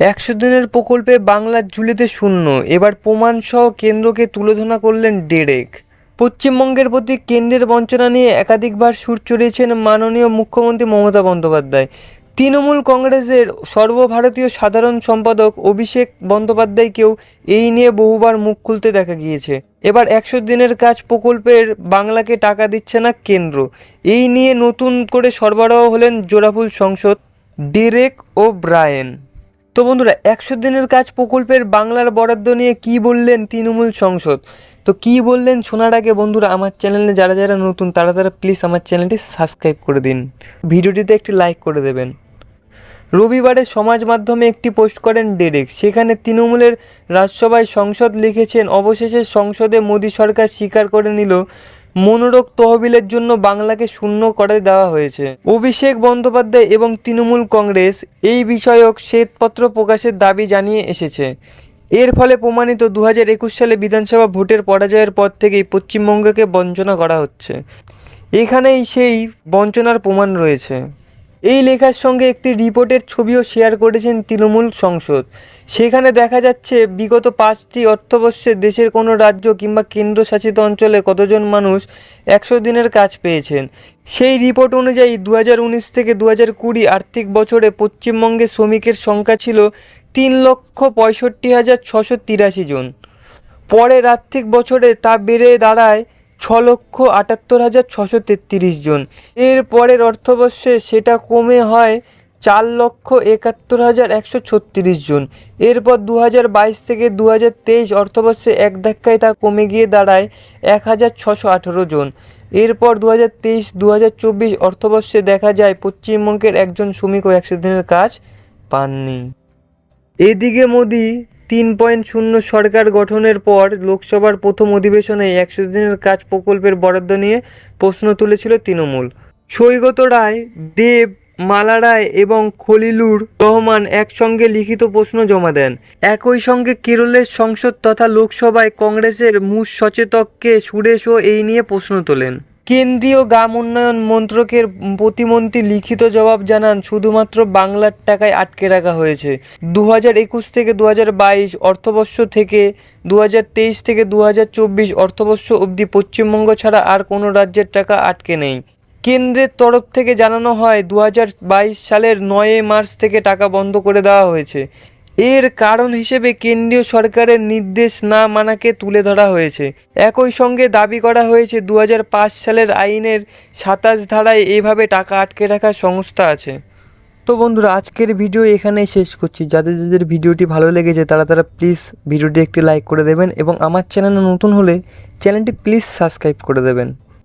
একশো দিনের প্রকল্পে বাংলার ঝুলিতে শূন্য। এবার প্রমাণসহ কেন্দ্রকে তুলে তুলোধনা করলেন ডেরেক। পশ্চিমবঙ্গের প্রতি কেন্দ্রের বঞ্চনা নিয়ে একাধিকবার সুর চড়িয়েছেন মাননীয় মুখ্যমন্ত্রী মমতা বন্দ্যোপাধ্যায়। তৃণমূল কংগ্রেসের সর্বভারতীয় সাধারণ সম্পাদক অভিষেক বন্দ্যোপাধ্যায়কেও এই নিয়ে বহুবার মুখ খুলতে দেখা গিয়েছে। এবার একশো দিনের কাজ প্রকল্পের বাংলাকে টাকা দিচ্ছে না কেন্দ্র। এই নিয়ে নতুন করে সরবরাহ হলেন জোড়াফুল সংসদ ডেরেক ও ব্রায়েন। তো বন্ধুরা, একশো দিনের কাজ প্রকল্পের বাংলার বরাদ্দ নিয়ে কি বললেন তৃণমূল সংসদ? তো কি বললেন শোনার আগে বন্ধুরা, আমার চ্যানেলে যারা যারা নতুন, তারা তারা প্লিজ আমার চ্যানেলটি সাবস্ক্রাইব করে দিন। ভিডিওটিতে একটি লাইক করে দেবেন। রবিবারে সমাজ মাধ্যমে একটি পোস্ট করেন ডেরেক সেখানে তৃণমূলের রাজসভায় সংসদ লিখেছেন, অবশেষে সংসদে মোদী সরকার স্বীকার করে নিল মনোরোগ তহবিলের জন্য বাংলাকে শূন্য করে দেওয়া হয়েছে। অভিষেক বন্দ্যোপাধ্যায় এবং তৃণমূল কংগ্রেস এই বিষয়ক শ্বেতপত্র প্রকাশের দাবি জানিয়ে এসেছে। এর ফলে প্রমাণিত দু একুশ সালে বিধানসভা ভোটের পরাজয়ের পর থেকেই পশ্চিমবঙ্গকে বঞ্চনা করা হচ্ছে। এখানেই সেই বঞ্চনার প্রমাণ রয়েছে। এই লেখার সঙ্গে একটি রিপোর্টের ছবিও শেয়ার করেছেন তৃণমূল সংসদ। সেখানে দেখা যাচ্ছে, বিগত পাঁচটি অর্থবর্ষে দেশের কোনো রাজ্য কিংবা কেন্দ্রশাসিত অঞ্চলে কতজন মানুষ একশো দিনের কাজ পেয়েছেন? সেই রিপোর্ট অনুযায়ী দু থেকে দু কুড়ি আর্থিক বছরে পশ্চিমবঙ্গে শ্রমিকের সংখ্যা ছিল তিন লক্ষ পঁয়ষট্টি হাজার ছশো তিরাশি জন। পরের আর্থিক বছরে তা বেড়ে দাঁড়ায় ছ লক্ষ আটাত্তর হাজার ছশো তেত্রিশ জন। এর পরের অর্থবর্ষে সেটা কমে হয় চার লক্ষ একাত্তর হাজার একশো ছত্রিশ জন। এরপর দু হাজার বাইশ থেকে দু হাজার তেইশ অর্থবর্ষে এক ধাক্কায় তা কমে গিয়ে দাঁড়ায় এক হাজার ছশো আঠেরো জন। এরপর দু হাজার তেইশ দু হাজার চব্বিশ অর্থবর্ষে দেখা যায় পশ্চিমবঙ্গের একজন শ্রমিকও একশো দিনের কাজ পাননি। এদিকে মোদি তিন পয়েন্ট শূন্য সরকার গঠনের পর লোকসভার প্রথম অধিবেশনে একশো দিনের কাজ প্রকল্পের বরাদ্দ নিয়ে প্রশ্ন তুলেছিল তৃণমূল। সৈগত রায়, দেব, মালা রায় এবং খলিলুর রহমান একসঙ্গে লিখিত প্রশ্ন জমা দেন। একই সঙ্গে কেরলের সংসদ তথা লোকসভায় কংগ্রেসের মূল সচেতককে সুরেশও এই নিয়ে প্রশ্ন তোলেন। কেন্দ্রীয় গ্রাম উন্নয়ন মন্ত্রকের প্রতিমন্ত্রী লিখিত জবাব জানান, শুধুমাত্র বাংলার টাকায় আটকে রাখা হয়েছে। দু হাজার একুশ থেকে দু হাজার বাইশ অর্থবর্ষ থেকে দু হাজার তেইশ থেকে দু হাজার চব্বিশ অর্থবর্ষ অবধি পশ্চিমবঙ্গ ছাড়া আর কোনো রাজ্যের টাকা আটকে নেই। কেন্দ্রের তরফ থেকে জানানো হয় দু হাজার বাইশ সালের নয়ই মার্চ থেকে টাকা বন্ধ করে দেওয়া হয়েছে। এর কারণ হিসেবে কেন্দ্রীয় সরকারের নির্দেশ না মানাকে তুলে ধরা হয়েছে। একই সঙ্গে দাবি করা হয়েছে দু হাজার পাঁচ সালের আইনের সাতাশ ধারায় এভাবে টাকা আটকে রাখার সংস্থা আছে। তো বন্ধুরা, আজকের ভিডিও এখানেই শেষ করছি। যাদের যাদের ভিডিওটি ভালো লেগেছে, তারা তারা প্লিজ ভিডিওটি একটি লাইক করে দেবেন এবং আমার চ্যানেলে নতুন হলে চ্যানেলটি প্লিজ সাবস্ক্রাইব করে দেবেন।